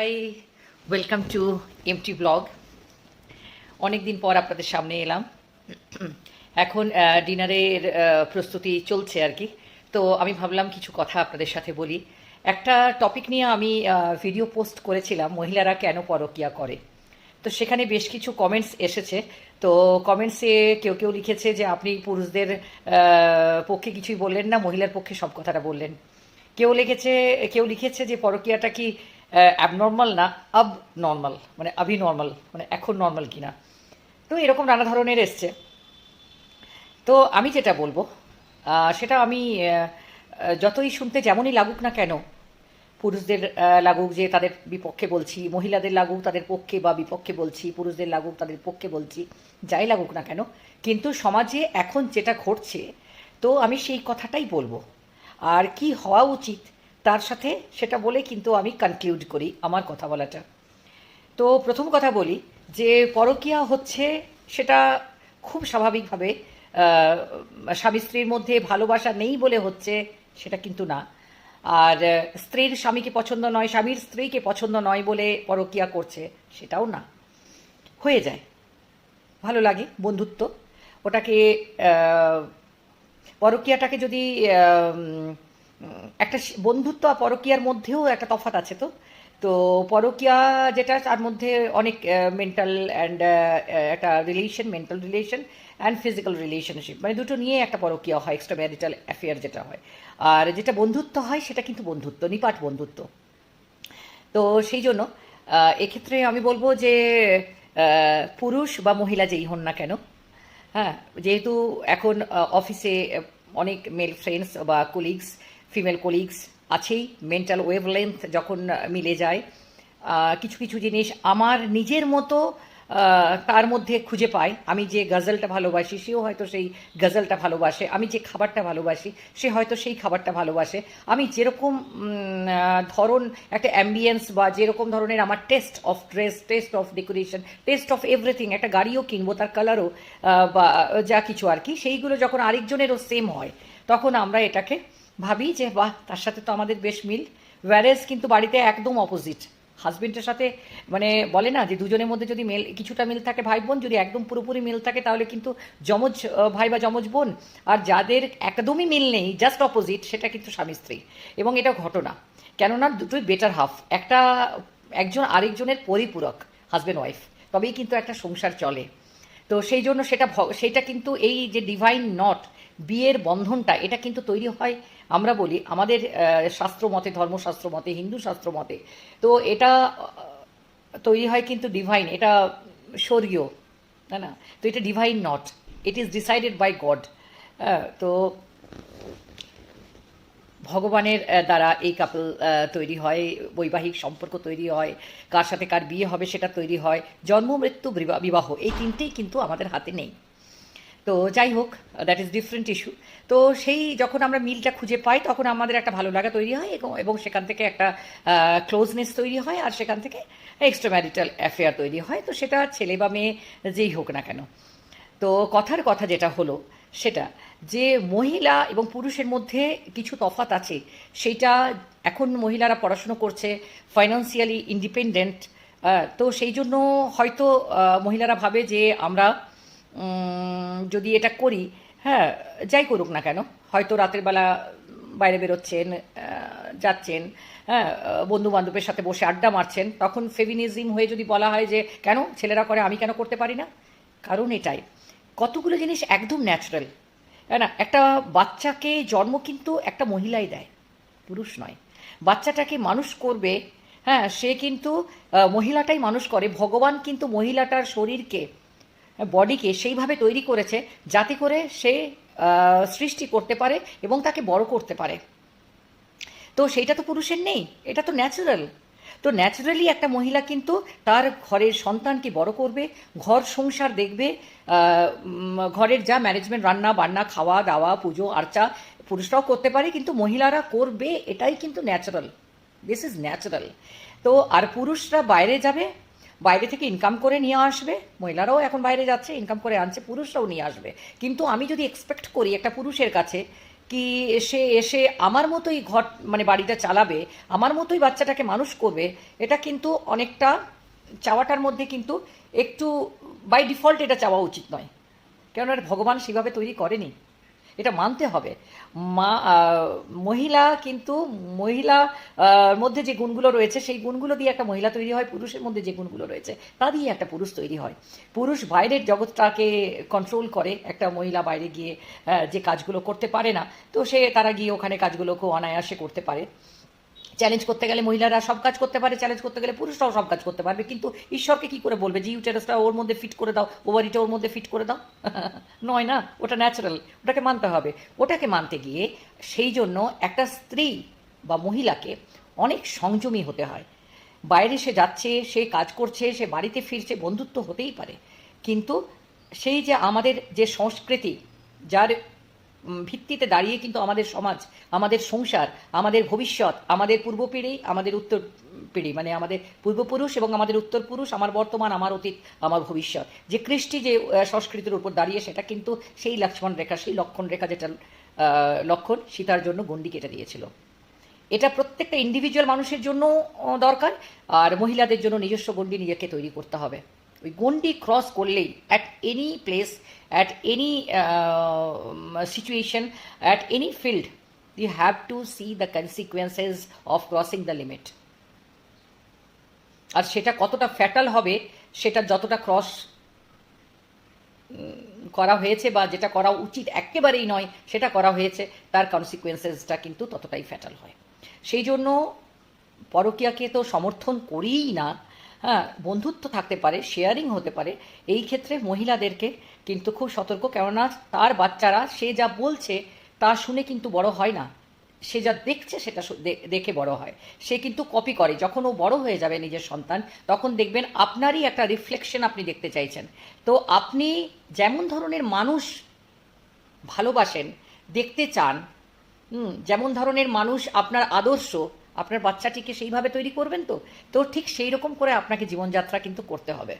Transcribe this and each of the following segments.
Hi welcome to MT blog অনেক দিন পর আপনাদের সামনে এলাম। এখন ডিনারের প্রস্তুতি চলছে আর কি। তো আমি ভাবলাম কিছু কথা আপনাদের সাথে বলি। একটা টপিক নিয়ে আমি ভিডিও পোস্ট করেছিলাম, মহিলারা কেন পরকিয়া করে? তো সেখানে বেশ কিছু কমেন্টস এসেছে। তো কমেন্টসে কেউ কেউ লিখেছে যে, আপনি পুরুষদের পক্ষে কিছুই বললেন না, মহিলার পক্ষে সব কথাটা বললেন। কেউ লিখেছে কেউ লিখেছে যে, পরকীয়াটা কি অ্যাবনর্মাল না আব নর্মাল মানে আভি নর্মাল মানে এখন নর্মাল কিনা? তো এরকম নানা ধরনের এসছে। তো আমি যেটা বলব সেটা আমি যতই শুনতে যেমনই লাগুক না কেন, পুরুষদের লাগুক যে তাদের বিপক্ষে বলছি, মহিলাদের লাগুক তাদের পক্ষে বা বিপক্ষে বলছি, পুরুষদের লাগুক তাদের পক্ষে বলছি, যাই লাগুক না কেন, কিন্তু সমাজে এখন যেটা ঘটছে, তো আমি সেই কথাটাই বলব। আর কি হওয়া উচিত তার সাথে সেটা বলে কিন্তু আমি কনক্লুড করি আমার কথা বলাটা। তো প্রথম কথা বলি যে পরকীয়া হচ্ছে সেটা খুব স্বাভাবিকভাবে স্বামী স্ত্রীর মধ্যে ভালোবাসা নেই বলে হচ্ছে সেটা কিন্তু না। আর স্ত্রীর স্বামীকে পছন্দ নয়, স্বামীর স্ত্রীকে পছন্দ নয় বলে পরকীয়া করছে সেটাও না। হয়ে যায়। ভালো লাগে বন্ধুত্ব। ওটাকে পরকীয়াটাকে যদি একটা বন্ধুত্ব আর পরকীয়ার মধ্যেও একটা তফাৎ আছে তো। তো পরকীয়া যেটা, তার মধ্যে অনেক মেন্টাল অ্যান্ড একটা relation mental relation and physical relationship মানে দুটো নিয়ে একটা পরকীয়া হয় এক্সট্রা ম্যারিটাল অ্যাফেয়ার যেটা হয়। আর যেটা বন্ধুত্ব হয়, সেটা কিন্তু বন্ধুত্ব, নিপাট বন্ধুত্ব। তো সেই জন্য এক্ষেত্রে আমি বলব যে পুরুষ বা মহিলা যেই হন না কেন হ্যাঁ যেহেতু এখন অফিসে অনেক মেল ফ্রেন্ডস বা কোলিগস ফিমেল কোলিগস আছেই মেন্টাল ওয়েভ লেন্থ যখন মিলে যায় কিছু কিছু জিনিস আমার নিজের মতো তার মধ্যে খুঁজে পাই আমি যে গজলটা ভালোবাসি, সেও হয়তো সেই গজলটা ভালোবাসে। আমি যে খাবারটা ভালোবাসি, সে হয়তো সেই খাবারটা ভালোবাসে। আমি যেরকম ধরন, একটা অ্যাম্বিয়েন্স বা যেরকম ধরনের আমার taste of dress taste of decoration taste of everything একটা গাড়িও কিনবো, তার কালারও বা, যা কিছু আর কি, সেইগুলো যখন আরেকজনেরও সেম হয়, তখন আমরা এটাকে ভাবি যে, বাহ, তার সাথে তো আমাদের বেশ মিল। ওয়ারেজ কিন্তু বাড়িতে একদম অপোজিট হাজবেন্ডের সাথে মানে বলে না যে দুজনের মধ্যে যদি মেল, কিছুটা মিল থাকে ভাই বোন যদি একদম পুরোপুরি মিল থাকে, তাহলে কিন্তু যমজ ভাই বা যমজ বোন, আর যাদের একদমই মিল নেই জাস্ট অপোজিট সেটা কিন্তু স্বামী স্ত্রী। এবং এটা ঘটনা। কেননা দুটোই বেটার হাফ একটা একজন আরেকজনের পরিপূরক হাজব্যান্ড ওয়াইফ তবেই কিন্তু একটা সংসার চলে। তো সেই জন্য সেটা সেইটা কিন্তু এই যে ডিভাইন নট বিয়ের বন্ধনটা, এটা কিন্তু তৈরি হয় আমরা বলি, আমাদের শাস্ত্র মতে, ধর্মশাস্ত্র মতে, হিন্দু শাস্ত্র মতে, তো এটা তৈরি হয় কিন্তু ডিভাইন এটা স্বর্গীয়, তাই না? তো এটা divine not it is decided by God তো ভগবানের দ্বারা এই কাপল তৈরি হয়, বৈবাহিক সম্পর্ক তৈরি হয়, কার সাথে কার বিয়ে হবে সেটা তৈরি হয়, জন্ম, মৃত্যু বিবা- বিবাহ, এই তিনটেই কিন্তু আমাদের হাতে নেই। তো যাই হোক দ্যাট ইজ ডিফারেন্ট ইস্যু তো সেই যখন আমরা মিলটা খুঁজে পাই, তখন আমাদের একটা ভালো লাগা তৈরি হয় এবং সেখান থেকে একটা ক্লোজনেস তৈরি হয় আর সেখান থেকে এক্সট্রা ম্যারিটাল অ্যাফেয়ার তৈরি হয়। তো সেটা ছেলে বা মেয়ে যেই হোক না কেন। তো কথার কথা যেটা হলো সেটা যে মহিলা এবং পুরুষের মধ্যে কিছু তফাত আছে সেটা এখন মহিলারা পড়াশুনো করছে ফাইন্যান্সিয়ালি ইন্ডিপেন্ডেন্ট তো সেই জন্য হয়তো মহিলারা ভাবে যে আমরা যদি এটা করি হ্যাঁ যাই করুক না কেন, হয়তো রাতের বেলা বাইরে বেরোচ্ছেন যাচ্ছেন হ্যাঁ বন্ধু বান্ধবের সাথে বসে আড্ডা মারছেন, তখন ফেমিনিজম হয়ে যদি বলা হয় যে, কেন ছেলেরা করে, আমি কেন করতে পারি না? কারণ এটাই, কতগুলো জিনিস একদম ন্যাচারাল তাই না? একটা বাচ্চাকে জন্ম কিন্তু একটা মহিলাই দেয়, পুরুষ নয়। বাচ্চাটাকে মানুষ করবে হ্যাঁ সে কিন্তু মহিলাটাই মানুষ করে, ভগবান কিন্তু মহিলাটার শরীরকে বডিকে সেইভাবে তৈরি করেছে যাতে করে সে সৃষ্টি করতে পারে এবং তাকে বড় করতে পারে। তো সেইটা তো পুরুষের নেই, এটা তো ন্যাচারাল তো ন্যাচারালি একটা মহিলা কিন্তু তার ঘরের সন্তানকে বড় করবে, ঘর সংসার দেখবে ঘরের যা ম্যানেজমেন্ট রান্না, বান্না, খাওয়া, দাওয়া, পুজো, আর্চা পুরুষরাও করতে পারে, কিন্তু মহিলারা করবে এটাই কিন্তু ন্যাচারাল দিস ইজ ন্যাচারাল তো আর পুরুষরা বাইরে যাবে বাইরে থেকে ইনকাম করে নিয়ে আসবে, মহিলারাও এখন বাইরে যাচ্ছে ইনকাম করে আনছে, পুরুষরাও নিয়ে আসবে। কিন্তু আমি যদি এক্সপেক্ট করি একটা পুরুষের কাছে কি এসে এসে আমার মতোই ঘর মানে বাড়িটা চালাবে, আমার মতোই বাচ্চাটাকে মানুষ করবে, এটা কিন্তু অনেকটা চাওয়াটার মধ্যে কিন্তু একটু বাই ডিফল্ট এটা চাওয়া উচিত নয়। কেননা ভগবান সেভাবে তৈরি করেনি। এটা মানতে হবে। মা মহিলা কিন্তু মহিলা মধ্যে যে গুণগুলো রয়েছে, সেই গুণগুলো দিয়ে একটা মহিলা তৈরি হয়, পুরুষের মধ্যে যে গুণগুলো রয়েছে, তা দিয়ে একটা পুরুষ তৈরি হয়। পুরুষ বাইরের জগৎটাকে কন্ট্রোল করে, একটা মহিলা বাইরে গিয়ে যে কাজগুলো করতে পারে না, তো সে তারা গিয়ে ওখানে কাজগুলোকে অনায়াসে করতে পারে। চ্যালেঞ্জ করতে গেলে মহিলারা সব কাজ করতে পারে চ্যালেঞ্জ করতে গেলে পুরুষরাও সব কাজ করতে পারবে। কিন্তু ঈশ্বরকে কি করে বলবে যে ইউটেরাসটা ওর মধ্যে ফিট করে দাও ওভারিটা ওর মধ্যে ফিট করে দাও? নয় না, ওটা ন্যাচারাল ওটাকে মানতে হবে। ওটাকে মানতে গিয়ে সেই জন্য একটা স্ত্রী বা মহিলাকে অনেক সংযমী হতে হয়। বাইরে সে যাচ্ছে, সে কাজ করছে, সে বাড়িতে ফিরছে, বন্ধুত্ব হতেই পারে। কিন্তু সেই যে আমাদের যে সংস্কৃতি, যার ভিত্তিতে দাঁড়িয়ে কিন্তু আমাদের সমাজ, আমাদের সংসার, আমাদের ভবিষ্যৎ, আমাদের পূর্ব পিঢ়ি আমাদের উত্তর পিঢ়ি মানে আমাদের পূর্বপুরুষ এবং আমাদের উত্তর পুরুষ আমার বর্তমান, আমার অতীত, আমার ভবিষ্যৎ। যে কৃষ্টি যে সংস্কৃতির উপর দাঁড়িয়ে, সেটা কিন্তু সেই লক্ষ্মণ রেখা, সেই লক্ষণ রেখা যেটা লক্ষণ, সীতার জন্য গণ্ডি কেটে দিয়েছিল। এটা প্রত্যেকটা ইন্ডিভিজুয়াল মানুষের জন্য দরকার, আর মহিলাদের জন্য নিজস্ব গণ্ডি নিজেকে তৈরি করতে হবে। ওই গণ্ডি ক্রস করলেই at any place at any situation at any field you have to see the consequences of crossing the limit আর সেটা কতটা ফ্যাটাল হবে, সেটা যতটা ক্রস করা হয়েছে বা যেটা করা উচিত একেবারেই নয়, সেটা করা হয়েছে, তার কনসিকুয়েন্সেসটা কিন্তু ততটাই ফ্যাটাল হয়। সেই জন্য পরকীয়াকে তো সমর্থন করিই না হ্যাঁ বন্ধুত্ব থাকতে পারে শেয়ারিং হতে পারে। এই ক্ষেত্রে মহিলাদেরকে কিন্তু খুব সতর্ক, কেননা তার বাচ্চারা, সে যা বলছে তা শুনে কিন্তু বড় হয় না। সে যা দেখছে সেটা দেখে বড় হয়। সে কিন্তু কপি করে। যখন ও বড় হয়ে যাবে নিজের সন্তান, তখন দেখবেন আপনারই একটা রিফ্লেকশন আপনি দেখতে চাইছেন। তো আপনি যেমন ধরনের মানুষ ভালোবাসেন, দেখতে চান যেমন ধরনের মানুষ আপনার আদর্শ আপনার বাচ্চাটিকে সেইভাবে তৈরি করবেন তো? তো ঠিক সেই রকম করে আপনাকে জীবনযাত্রা কিন্তু করতে হবে।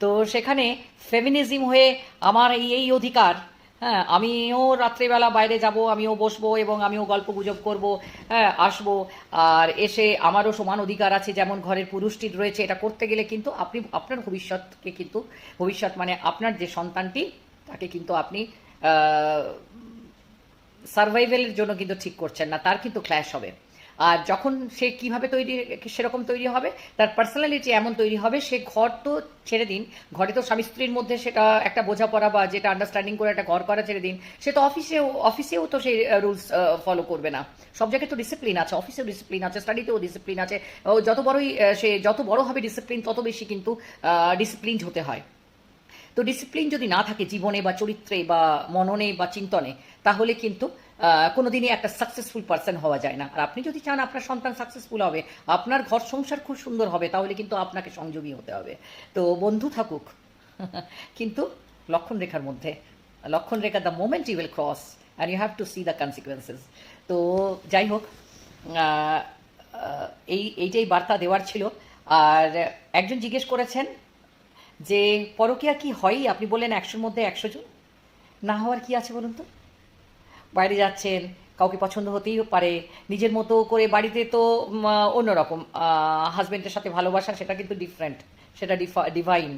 তো সেখানে ফেমিনিজম হয়ে আমার এই এই অধিকার হ্যাঁ আমিও রাত্রেবেলা বাইরে যাব, আমিও বসবো এবং আমিও গল্প গুজব করব হ্যাঁ আসব। আর এসে আমারও সমান অধিকার আছে, যেমন ঘরের পুরুষটির রয়েছে, এটা করতে গেলে কিন্তু আপনি, আপনার ভবিষ্যৎকে কিন্তু, ভবিষ্যৎ মানে আপনার যে সন্তানটি, তাকে কিন্তু আপনি সার্ভাইভেলের জন্য কিন্তু ঠিক করছেন না, তার কিন্তু ক্ল্যাশ হবে। আর যখন সে কীভাবে তৈরি, সেরকম তৈরি হবে, তার পার্সোনালিটি এমন তৈরি হবে, সে ঘর তো ছেড়ে দিন, ঘরে তো স্বামী স্ত্রীর মধ্যে সেটা একটা বোঝাপড়া বা যেটা আন্ডারস্ট্যান্ডিং করে একটা ঘর করা ছেড়ে দিন, সে তো অফিসেও অফিসেও তো সেই রুলস ফলো করবে না। সব জায়গায় তো ডিসিপ্লিন আছে অফিসেও ডিসিপ্লিন আছে স্টাডিতেও ডিসিপ্লিন আছে যত বড়ই সে যত বড় হবে ডিসিপ্লিন তত বেশি কিন্তু ডিসিপ্লিন হতে হয়। তো ডিসিপ্লিন যদি না থাকে জীবনে বা চরিত্রে বা মননে বা চিন্তনে, তাহলে কিন্তু কোনোদিনই একটা সাকসেসফুল পার্সন হওয়া যায় না। আর আপনি যদি চান আপনার সন্তান সাকসেসফুল হবে, আপনার ঘর সংসার খুব সুন্দর হবে, তাহলে কিন্তু আপনাকে সংযোগী হতে হবে। তো বন্ধু থাকুক, কিন্তু লক্ষণ রেখার মধ্যে, Lakshman rekha the moment you will cross and you have to see the consequences তো যাই হোক এই, এইটাই বার্তা দেওয়ার ছিল। আর একজন জিজ্ঞেস করেছেন যে পরকীয়া কি হয়ই? আপনি বললেন একশোর মধ্যে একশো জন। না হওয়ার কি আছে বলুন তো? বাইরে যাচ্ছেন, কাউকে পছন্দ হতেই পারে। নিজের মতো করে বাড়িতে তো অন্যরকম। হাজব্যান্ডের সাথে ভালোবাসা সেটা কিন্তু ডিফারেন্ট সেটা ডিভাইন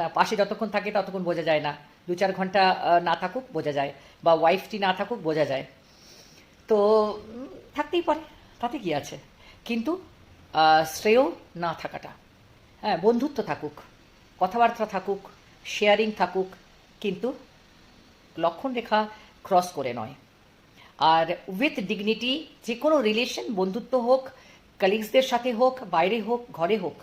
না পাশে যতক্ষণ থাকে ততক্ষণ বোঝা যায় না। দু চার ঘণ্টা না থাকুক বোঝা যায়, বা ওয়াইফটি না থাকুক বোঝা যায়। তো থাকতেই পারে, তাতে কি আছে? কিন্তু শ্রেয় না থাকাটা। হ্যাঁ বন্ধুত্ব থাকুক। কথাবার্তা থাকুক শেয়ারিং থাকুক, কিন্তু লক্ষণ রেখা ক্রস করে নয়। আর উইথ ডিগনিটি যে কোনো রিলেশন বন্ধুত্ব হোক কালিগসদের সাথে হোক, বাইরে হোক, ঘরে হোক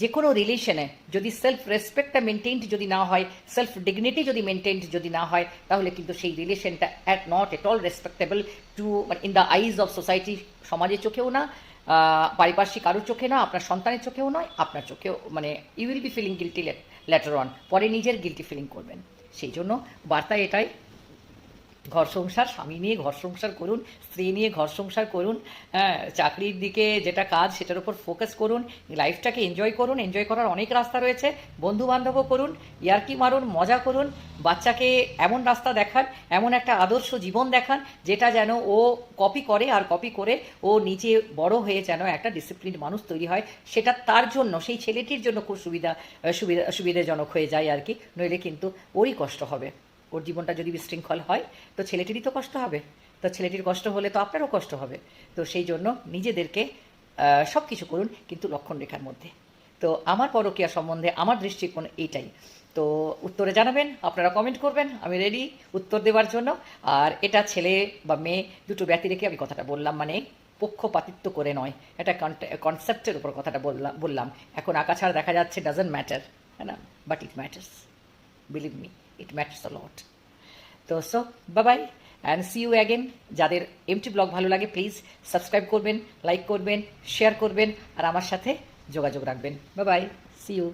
যে কোনো রিলেশনে যদি সেলফ রেসপেক্টটা মেনটেন্ড যদি না হয় সেলফ ডিগনিটি যদি মেনটেন্ড যদি না হয়, তাহলে কিন্তু সেই রিলেশনটা at not at all respectable to in the eyes of society সমাজের চোখেও না পারিপার্শ্বিক কারোর চোখে না, আপনার সন্তানের চোখেও নয়, আপনার চোখেও মানে you will be feeling guilty later on পরে নিজের গিলটি ফিলিং করবেন। সেই জন্য বার্তা এটাই ঘর সংসার, স্বামী নিয়ে ঘর সংসার করুন, স্ত্রী নিয়ে ঘর সংসার করুন হ্যাঁ চাকরির দিকে যেটা কাজ সেটার উপর ফোকাস করুন লাইফটাকে এনজয় করুন এনজয় করার অনেক রাস্তা রয়েছে বন্ধু বান্ধবও করুন, ইয়ার্কি মারুন, মজা করুন, বাচ্চাকে এমন রাস্তা দেখান, এমন একটা আদর্শ জীবন দেখান, যেটা যেন ও কপি করে আর কপি করে ও নিজে বড় হয়ে যেন একটা ডিসিপ্লিন মানুষ তৈরি হয়, সেটা তার জন্য, সেই ছেলেটির জন্য খুব সুবিধা সুবিধা, সুবিধাজনক হয়ে যায় আর কি, নইলে কিন্তু ওরই কষ্ট হবে। ওর জীবনটা যদি বিশৃঙ্খল হয়, তো ছেলেটিরই তো কষ্ট হবে। তো ছেলেটির কষ্ট হলে তো আপনারও কষ্ট হবে। তো সেই জন্য নিজেদেরকে সব কিছু করুন, কিন্তু লক্ষণ রেখার মধ্যে। তো আমার পরকীয়া সম্বন্ধে আমার দৃষ্টিকোণ এইটাই। তো উত্তরে জানাবেন, আপনারা কমেন্ট করবেন, আমি রেডি উত্তর দেওয়ার জন্য। আর এটা ছেলে বা মেয়ে দুটো ব্যক্তি রেখে আমি কথাটা বললাম মানে পক্ষপাতিত্ব করে নয়। এটা কনসেপ্টের উপর কথাটা বললাম বললাম। এখন আকাশার দেখা যাচ্ছে ডাজেন্ট ম্যাটার হ্যাঁ না? But it matters believe me matters a lot তো so bye bye and see you again যাদের এমটি ব্লগ ভালো লাগে প্লিজ সাবস্ক্রাইব করবেন লাইক করবেন শেয়ার করবেন, আর আমার সাথে যোগাযোগ রাখবেন। বাবাই সি ইউ